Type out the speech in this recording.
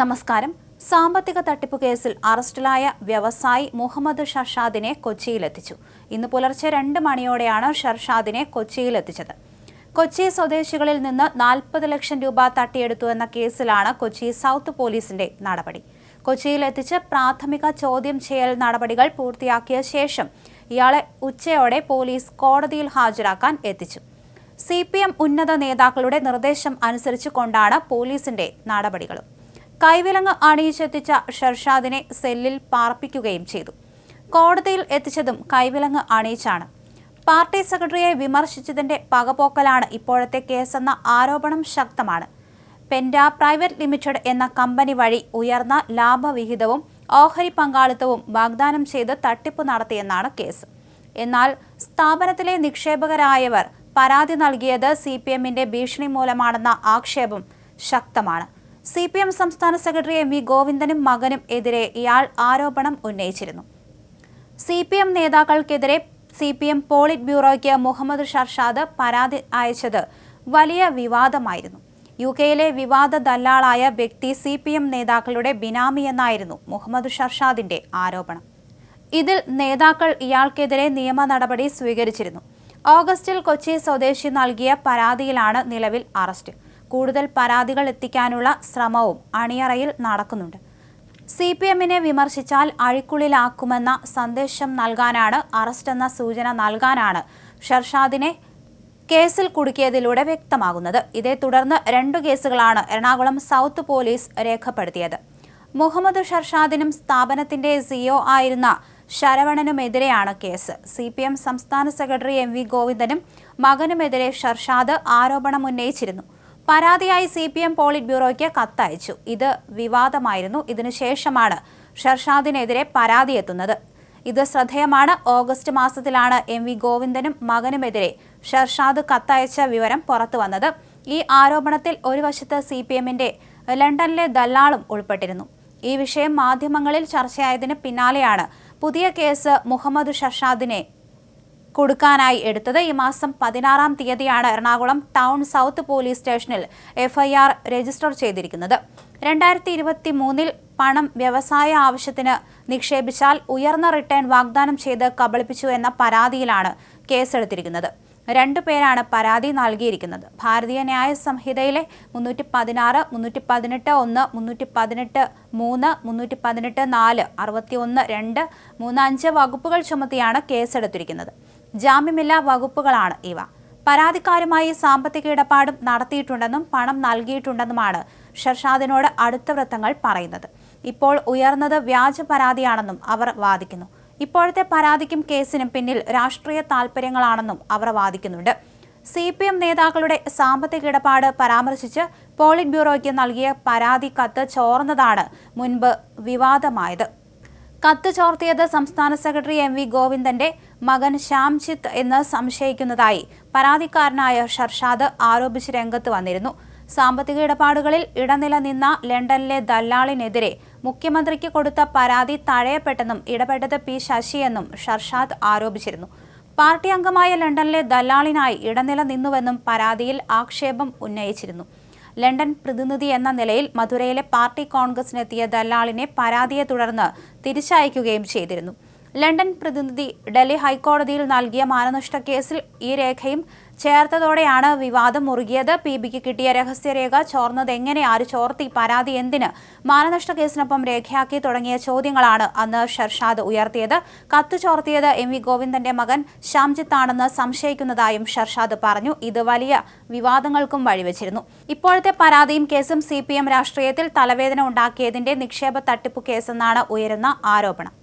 നമസ്കാരം. സാമ്പത്തിക തട്ടിപ്പ് കേസിൽ അറസ്റ്റിലായ വ്യവസായി മുഹമ്മദ് ഷർഷാദിനെ കൊച്ചിയിലെത്തിച്ചു. ഇന്ന് പുലർച്ചെ രണ്ട് മണിയോടെയാണ് ഷർഷാദിനെ കൊച്ചിയിലെത്തിച്ചത്. കൊച്ചി സ്വദേശികളിൽ നിന്ന് നാൽപ്പത് ലക്ഷം രൂപ തട്ടിയെടുത്തു എന്ന കേസിലാണ് കൊച്ചി സൗത്ത് പോലീസിന്റെ നടപടി. കൊച്ചിയിലെത്തിച്ച് പ്രാഥമിക ചോദ്യം ചെയ്യൽ നടപടികൾ പൂർത്തിയാക്കിയ ശേഷം ഇയാളെ ഉച്ചയോടെ പോലീസ് കോടതിയിൽ ഹാജരാക്കാൻ എത്തിച്ചു. സി ഉന്നത നേതാക്കളുടെ നിർദ്ദേശം അനുസരിച്ചു കൊണ്ടാണ് പോലീസിന്റെ നടപടികളും. കൈവിലങ്ങ് അണിയിച്ചെത്തിച്ച ഷർഷാദിനെ സെല്ലിൽ പാർപ്പിക്കുകയും ചെയ്തു. കോടതിയിൽ എത്തിച്ചതും കൈവിലങ്ങ് അണിയിച്ചാണ്. പാർട്ടി സെക്രട്ടറിയെ വിമർശിച്ചതിന്റെ പകപോക്കലാണ് ഇപ്പോഴത്തെ കേസെന്ന ആരോപണം ശക്തമാണ്. പെൻഡ പ്രൈവറ്റ് ലിമിറ്റഡ് എന്ന കമ്പനി വഴി ഉയർന്ന ലാഭവിഹിതവും ഓഹരി പങ്കാളിത്തവും വാഗ്ദാനം ചെയ്ത് തട്ടിപ്പ് നടത്തിയെന്നാണ് കേസ്. എന്നാൽ സ്ഥാപനത്തിലെ നിക്ഷേപകരായവർ പരാതി നൽകിയത് സി പി എമ്മിന്റെ ഭീഷണി മൂലമാണെന്ന ആക്ഷേപം ശക്തമാണ്. സി പി എം സംസ്ഥാന സെക്രട്ടറി എം വി ഗോവിന്ദനും മകനും എതിരെ ഇയാൾ ആരോപണം ഉന്നയിച്ചിരുന്നു. സി പി എം നേതാക്കൾക്കെതിരെ സി പി എം പോളിറ്റ് ബ്യൂറോയ്ക്ക് മുഹമ്മദ് ഷർഷാദ് പരാതി അയച്ചത് വലിയ വിവാദമായിരുന്നു. യു കെയിലെ വിവാദ ദല്ലാളായ വ്യക്തി സി പി എം നേതാക്കളുടെ ബിനാമിയെന്നായിരുന്നു മുഹമ്മദ് ഷർഷാദിന്റെ ആരോപണം. ഇതിൽ നേതാക്കൾ ഇയാൾക്കെതിരെ നിയമ നടപടി സ്വീകരിച്ചിരുന്നു. ഓഗസ്റ്റിൽ കൊച്ചി സ്വദേശി നൽകിയ പരാതിയിലാണ് നിലവിൽ അറസ്റ്റ്. കൂടുതൽ പരാതികൾ എത്തിക്കാനുള്ള ശ്രമവും അണിയറയിൽ നടക്കുന്നുണ്ട്. സി പി എമ്മിനെ വിമർശിച്ചാൽ അഴിക്കുള്ളിലാക്കുമെന്ന സന്ദേശം നൽകാനാണ് അറസ്റ്റ് എന്ന സൂചന നൽകാനാണ് ഷർഷാദിനെ കേസിൽ കുടുക്കിയതിലൂടെ വ്യക്തമാകുന്നത്. ഇതേ തുടർന്ന് രണ്ടു കേസുകളാണ് എറണാകുളം സൗത്ത് പോലീസ് രേഖപ്പെടുത്തിയത്. മുഹമ്മദ് ഷർഷാദിനും സ്ഥാപനത്തിന്റെ സിഒ ആയിരുന്ന ശരവണനുമെതിരെയാണ് കേസ്. സി പി എം സംസ്ഥാന സെക്രട്ടറി എം വി ഗോവിന്ദനും മകനുമെതിരെ ഷർഷാദ് ആരോപണം ഉന്നയിച്ചിരുന്നു പരാതിയായി സി പി എം പോളിറ്റ് ബ്യൂറോയ്ക്ക് കത്തയച്ചു. ഇത് വിവാദമായിരുന്നു. ഇതിനുശേഷമാണ് ഷർഷാദിനെതിരെ പരാതി എത്തുന്നത്. ഇത് ശ്രദ്ധേയമാണ്. ഓഗസ്റ്റ് മാസത്തിലാണ് എം വി ഗോവിന്ദനും മകനുമെതിരെ ഷർഷാദ് കത്തയച്ച വിവരം പുറത്തു വന്നത്. ഈ ആരോപണത്തിൽ ഒരു വശത്ത് സി പി എമ്മിന്റെ ലണ്ടനിലെ ദല്ലാളും ഉൾപ്പെട്ടിരുന്നു. ഈ വിഷയം മാധ്യമങ്ങളിൽ ചർച്ചയായതിന് പിന്നാലെയാണ് പുതിയ കേസ് മുഹമ്മദ് ഷർഷാദിനെ കൊടുക്കാനായി എടുത്തത്. ഈ മാസം പതിനാറാം തീയതിയാണ് എറണാകുളം ടൗൺ സൗത്ത് പോലീസ് സ്റ്റേഷനിൽ എഫ്ഐആർ രജിസ്റ്റർ ചെയ്തിരിക്കുന്നത്. രണ്ടായിരത്തി ഇരുപത്തി മൂന്നിൽ പണം വ്യവസായ ആവശ്യത്തിന് നിക്ഷേപിച്ചാൽ ഉയർന്ന റിട്ടേൺ വാഗ്ദാനം ചെയ്ത് കബളിപ്പിച്ചു എന്ന പരാതിയിലാണ് കേസെടുത്തിരിക്കുന്നത്. രണ്ടു പേരാണ് പരാതി നൽകിയിരിക്കുന്നത്. ഭാരതീയ ന്യായ സംഹിതയിലെ മുന്നൂറ്റി പതിനാറ് മുന്നൂറ്റി പതിനെട്ട് ഒന്ന് മുന്നൂറ്റി പതിനെട്ട് മൂന്ന് മുന്നൂറ്റി പതിനെട്ട് നാല് അറുപത്തി ഒന്ന് രണ്ട് മൂന്ന് അഞ്ച് വകുപ്പുകൾ ചുമത്തിയാണ് കേസെടുത്തിരിക്കുന്നത്. ജാമ്യമില്ലാ വകുപ്പുകളാണ് ഇവ. പരാതിക്കാരുമായി സാമ്പത്തിക ഇടപാടും നടത്തിയിട്ടുണ്ടെന്നും പണം നൽകിയിട്ടുണ്ടെന്നുമാണ് ഷർഷാദിനോട് അടുത്ത വൃത്തങ്ങൾ പറയുന്നത്. ഇപ്പോൾ ഉയർന്നത് വ്യാജ പരാതിയാണെന്നും അവർ വാദിക്കുന്നു. ഇപ്പോഴത്തെ പരാതിക്കും കേസിനും പിന്നിൽ രാഷ്ട്രീയ താൽപര്യങ്ങളാണെന്നും അവർ വാദിക്കുന്നുണ്ട്. സി പി എം നേതാക്കളുടെ സാമ്പത്തിക ഇടപാട് പരാമർശിച്ച് പോളിറ്റ് ബ്യൂറോയ്ക്ക് നൽകിയ പരാതി കത്ത് ചോർന്നതാണ് മുൻപ് വിവാദമായത്. കത്ത് ചോർത്തിയത് സംസ്ഥാന സെക്രട്ടറി എം വി ഗോവിന്ദന്റെ മകൻ ശ്യാംജിത്ത് എന്ന് സംശയിക്കുന്നതായി പരാതിക്കാരനായ ഷർഷാദ് ആരോപിച്ച് രംഗത്ത് വന്നിരുന്നു. സാമ്പത്തിക ഇടപാടുകളിൽ ഇടനില നിന്ന ലണ്ടനിലെ ദല്ലാളിനെതിരെ മുഖ്യമന്ത്രിക്ക് കൊടുത്ത പരാതി തഴയപ്പെട്ടെന്നും ഇടപെട്ടത് പി ശശിയെന്നും ഷർഷാദ് ആരോപിച്ചിരുന്നു. പാർട്ടി അംഗമായ ലണ്ടനിലെ ദല്ലാളിനായി ഇടനില നിന്നുവെന്നും പരാതിയിൽ ആക്ഷേപം ഉന്നയിച്ചിരുന്നു. ലണ്ടൻ പ്രതിനിധി എന്ന നിലയിൽ മധുരയിലെ പാർട്ടി കോൺഗ്രസിനെത്തിയ ദല്ലാളിനെ പരാതിയെ തുടർന്ന് തിരിച്ചയക്കുകയും ചെയ്തിരുന്നു. ലണ്ടൻ പ്രതിനിധി ഡൽഹി ഹൈക്കോടതിയിൽ നൽകിയ മാനനഷ്ട കേസിൽ ഈ രേഖയും ചേർത്തതോടെയാണ് വിവാദം മുറുകിയത്. പി ബിക്ക് കിട്ടിയ രഹസ്യരേഖ ചോർന്നത് എങ്ങനെ? ആര് ചോർത്തി? പരാതി എന്തിന്? മാനനഷ്ട കേസിനൊപ്പം രേഖയാക്കി തുടങ്ങിയ ചോദ്യങ്ങളാണ് അന്ന് ഷർഷാദ് ഉയർത്തിയത്. കത്ത് ചോർത്തിയത് എം വി ഗോവിന്ദന്റെ മകൻ ശ്യാംജിത്താണെന്ന് സംശയിക്കുന്നതായും ഷർഷാദ് പറഞ്ഞു. ഇത് വലിയ വിവാദങ്ങൾക്കും വഴിവെച്ചിരുന്നു. ഇപ്പോഴത്തെ പരാതിയും കേസും സി രാഷ്ട്രീയത്തിൽ തലവേദന ഉണ്ടാക്കിയതിന്റെ നിക്ഷേപ തട്ടിപ്പ് കേസെന്നാണ് ഉയരുന്ന ആരോപണം.